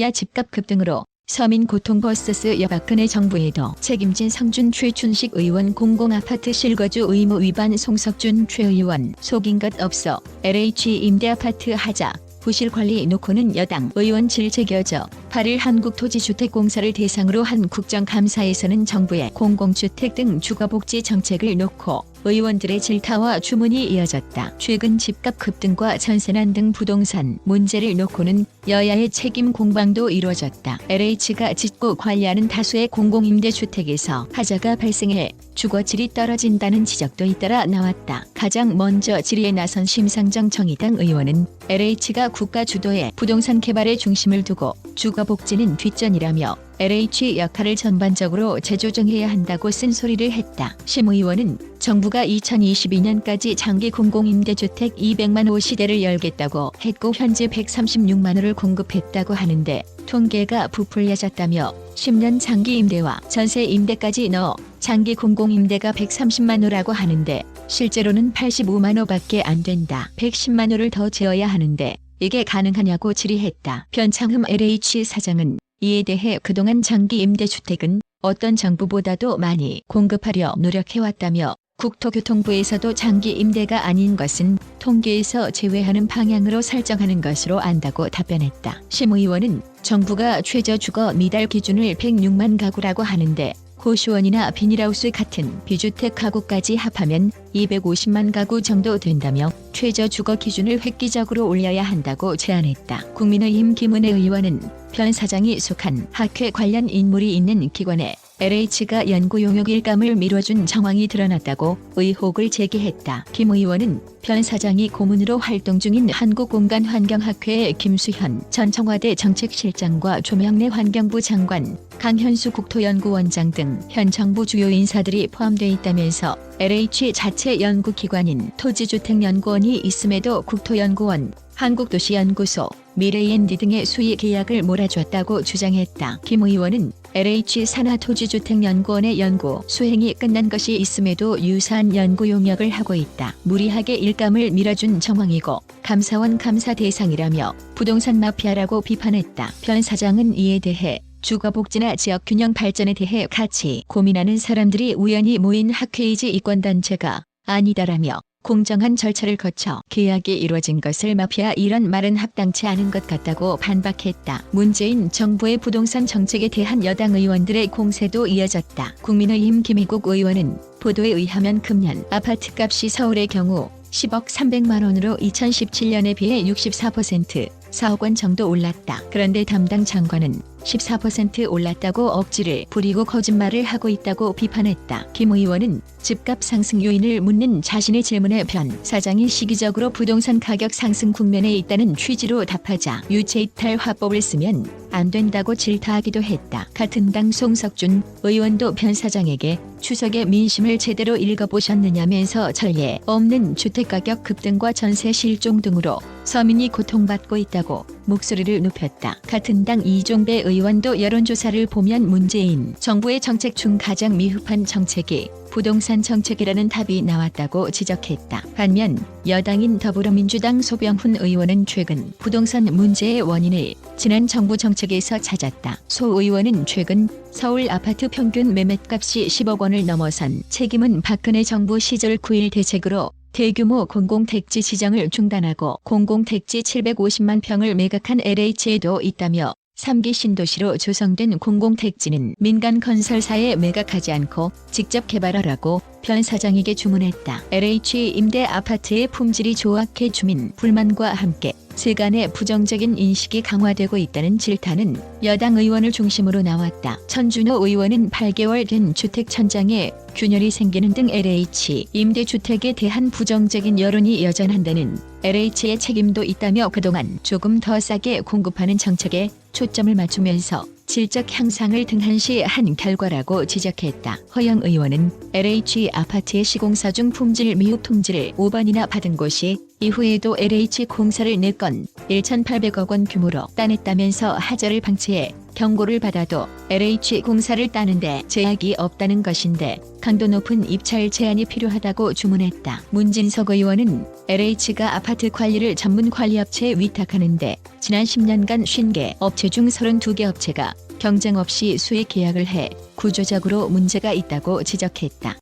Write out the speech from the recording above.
야 집값 급등으로 서민 고통 버스스 여박근혜 정부에도 책임진 성준 최춘식 의원 공공아파트 실거주 의무 위반 송석준 최 의원 속인 것 없어 LH 임대아파트 하자 부실 관리 놓고는 여당 의원 질책여져 8일 한국토지주택공사를 대상으로 한 국정감사에서는 정부의 공공주택 등 주거복지 정책을 놓고 의원들의 질타와 주문이 이어졌다. 최근 집값 급등과 전세난 등 부동산 문제를 놓고는 여야의 책임 공방도 이루어졌다. LH가 짓고 관리하는 다수의 공공임대주택에서 하자가 발생해 주거 질이 떨어진다는 지적도 잇따라 나왔다. 가장 먼저 질의에 나선 심상정 정의당 의원은 LH가 국가 주도의 부동산 개발에 중심을 두고 주거 복지는 뒷전이라며 LH 역할을 전반적으로 재조정해야 한다고 쓴소리를 했다. 심 의원은 정부가 2022년까지 장기 공공임대주택 200만 호 시대를 열겠다고 했고 현재 136만 호를 공급했다고 하는데 통계가 부풀려졌다며 10년 장기 임대와 전세 임대까지 넣어 장기 공공임대가 130만 호라고 하는데 실제로는 85만 호밖에 안 된다. 110만 호를 더 재어야 하는데 이게 가능하냐고 질의했다. 변창흠 LH 사장은 이에 대해 그동안 장기 임대주택은 어떤 정부보다도 많이 공급하려 노력해왔다며 국토교통부에서도 장기 임대가 아닌 것은 통계에서 제외하는 방향으로 설정하는 것으로 안다고 답변했다. 심 의원은 정부가 최저 주거 미달 기준을 106만 가구라고 하는데 고시원이나 비닐하우스 같은 비주택 가구까지 합하면 250만 가구 정도 된다며 최저 주거 기준을 획기적으로 올려야 한다고 제안했다. 국민의힘 김은혜 의원은 변 사장이 속한 학회 관련 인물이 있는 기관에 LH가 연구 용역 일감을 미뤄준 정황이 드러났다고 의혹을 제기했다. 김 의원은 변 사장이 고문으로 활동 중인 한국공간환경학회의 김수현 전 청와대 정책실장과 조명래 환경부 장관, 강현수 국토연구원장 등 현 정부 주요 인사들이 포함돼 있다면서 LH 자체 연구기관인 토지주택연구원이 있음에도 국토연구원, 한국도시연구소, 미래엔디 등의 수의 계약을 몰아줬다고 주장했다. 김 의원은 LH 산하토지주택연구원의 연구 수행이 끝난 것이 있음에도 유사한 연구 용역을 하고 있다. 무리하게 일감을 밀어준 정황이고 감사원 감사 대상이라며 부동산 마피아라고 비판했다. 변 사장은 이에 대해 주거복지나 지역균형 발전에 대해 같이 고민하는 사람들이 우연히 모인 학회이지 이권단체가 아니다라며 공정한 절차를 거쳐 계약이 이루어진 것을 마피아 이런 말은 합당치 않은 것 같다고 반박했다. 문재인 정부의 부동산 정책에 대한 여당 의원들의 공세도 이어졌다. 국민의힘 김희국 의원은 보도에 의하면 금년 아파트값이 서울의 경우 10억 300만 원으로 2017년에 비해 64% 4억 원 정도 올랐다. 그런데 담당 장관은 14% 올랐다고 억지를 부리고 거짓말을 하고 있다고 비판했다. 김 의원은 집값 상승 요인을 묻는 자신의 질문에 변 사장이 시기적으로 부동산 가격 상승 국면에 있다는 취지로 답하자 유체 이탈 화법을 쓰면 안 된다고 질타하기도 했다. 같은 당 송석준 의원도 변 사장에게 추석에 민심을 제대로 읽어보셨느냐면서 전례 없는 주택가격 급등과 전세 실종 등으로 서민이 고통받고 있다고 목소리를 높였다. 같은 당 이종배 의원도 여론조사를 보면 문재인 정부의 정책 중 가장 미흡한 정책이 부동산 정책이라는 답이 나왔다고 지적했다. 반면 여당인 더불어민주당 소병훈 의원은 최근 부동산 문제의 원인을 지난 정부 정책에서 찾았다. 소 의원은 최근 서울 아파트 평균 매매값이 10억 원을 넘어선 책임은 박근혜 정부 시절 9일 대책으로 대규모 공공택지 시장을 중단하고 공공택지 750만 평을 매각한 LH에도 있다며 3기 신도시로 조성된 공공택지는 민간 건설사에 매각하지 않고 직접 개발하라고 변 사장에게 주문했다. LH 임대 아파트의 품질이 조악해 주민 불만과 함께 세간의 부정적인 인식이 강화되고 있다는 질타는 여당 의원을 중심으로 나왔다. 천준호 의원은 8개월 된 주택 천장에 균열이 생기는 등 LH 임대주택에 대한 부정적인 여론이 여전한다는 LH의 책임도 있다며 그동안 조금 더 싸게 공급하는 정책에 초점을 맞추면서 질적 향상을 등한시한 결과라고 지적했다. 허영 의원은 LH 아파트의 시공사 중 품질 미흡 통지를 5번이나 받은 곳이 이후에도 LH 공사를 4건 1,800억 원 규모로 따냈다면서 하자를 방치해 경고를 받아도 LH 공사를 따는데 제약이 없다는 것인데 강도 높은 입찰 제한이 필요하다고 주문했다. 문진석 의원은 LH가 아파트 관리를 전문 관리업체에 위탁하는데 지난 10년간 50개 업체 중 32개 업체가 경쟁 없이 수익 계약을 해 구조적으로 문제가 있다고 지적했다.